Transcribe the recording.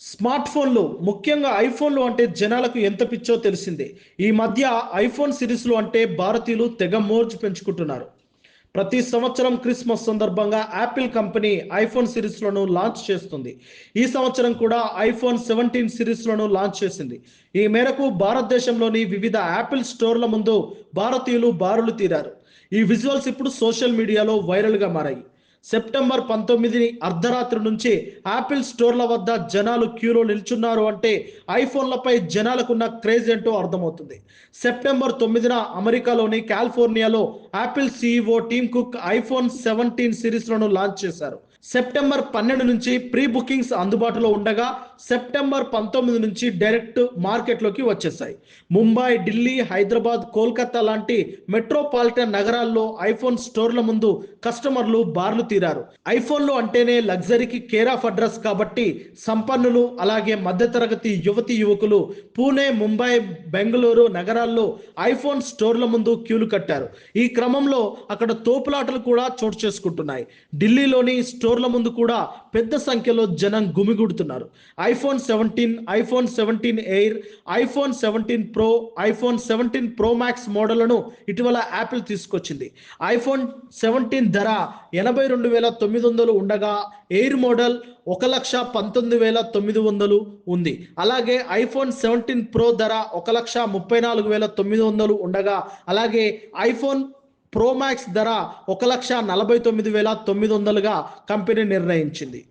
Smart ఫోన్లు ముఖ్యంగా ఐఫోన్లు అంటే జనాలకు ఎంత పిచ్చో తెలిసిందే. ఈ మధ్య ఐఫోన్ సిరీస్లు అంటే భారతీయులు తెగ మోర్చి పెంచుకుంటున్నారు. ప్రతి సంవత్సరం క్రిస్మస్ సందర్భంగా యాపిల్ కంపెనీ ఐఫోన్ సిరీస్లను లాంచ్ చేస్తుంది. ఈ సంవత్సరం కూడా ఐఫోన్ సెవెంటీన్ సిరీస్లను లాంచ్ చేసింది. ఈ మేరకు భారతదేశంలోని వివిధ యాపిల్ స్టోర్ల ముందు భారతీయులు బారులు తీరారు. ఈ విజువల్స్ ఇప్పుడు సోషల్ మీడియాలో వైరల్గా మారాయి. సెప్టెంబర్ పంతొమ్మిదిని అర్ధరాత్రి నుంచి యాపిల్ స్టోర్ల వద్ద జనాలు క్యూలో నిల్చున్నారు అంటే ఐఫోన్లపై జనాలకున్న క్రేజ్ ఏంటో అర్థమవుతుంది. సెప్టెంబర్ తొమ్మిదిన అమెరికాలోని కాలిఫోర్నియాలో Apple CEO Tim Cook iPhone seventeen సిరీస్లను launch చేశారు. సెప్టెంబర్ పన్నెండు నుంచి ప్రీ బుకింగ్స్ అందుబాటులో ఉండగా సెప్టెంబర్ పంతొమ్మిది నుంచి డైరెక్ట్ మార్కెట్లోకి వచ్చేసాయి. ముంబై ఢిల్లీ హైదరాబాద్ కోల్కతా లాంటి మెట్రోపాలిటన్ నగరాల్లో ఐఫోన్ స్టోర్ల ముందు కస్టమర్లు బార్లు తీరారు. ఐఫోన్లు అంటేనే లగ్జరీకి కేర్ ఆఫ్ అడ్రస్ కాబట్టి సంపన్నులు అలాగే మధ్యతరగతి యువతి యువకులు పూణే ముంబై బెంగళూరు నగరాల్లో ఐఫోన్ స్టోర్ల ముందు క్యూలు కట్టారు. ఈ క్రమంలో అక్కడ తోపులాటలు కూడా చోటు చేసుకుంటున్నాయి. ఢిల్లీలోని స్టోర్ స్టోర్ల ముందు కూడా పెద్ద సంఖ్యలో జనం గుమిగుడుతున్నారు. IPhone seventeen iPhone seventeen air iPhone seventeen pro iPhone seventeen pro max మోడళ్ళను ఇటీవల యాపిల్ తీసుకొచ్చింది. ఐఫోన్ సెవెంటీన్ ధర ఎనభై రెండు వేల తొమ్మిది వందలు ఉండగా ఎయిర్ మోడల్ ఒక లక్ష పంతొమ్మిది వేల తొమ్మిది వందలు ఉంది. అలాగే ఐఫోన్ సెవెంటీన్ ప్రో ధర ఒక లక్ష ముప్పై నాలుగు వేల తొమ్మిది వందలు ఉండగా అలాగే ఐఫోన్ ప్రోమాక్స్ ధర ఒక లక్ష నలభై తొమ్మిది వేల తొమ్మిది వందలుగా కంపెనీ నిర్ణయించింది.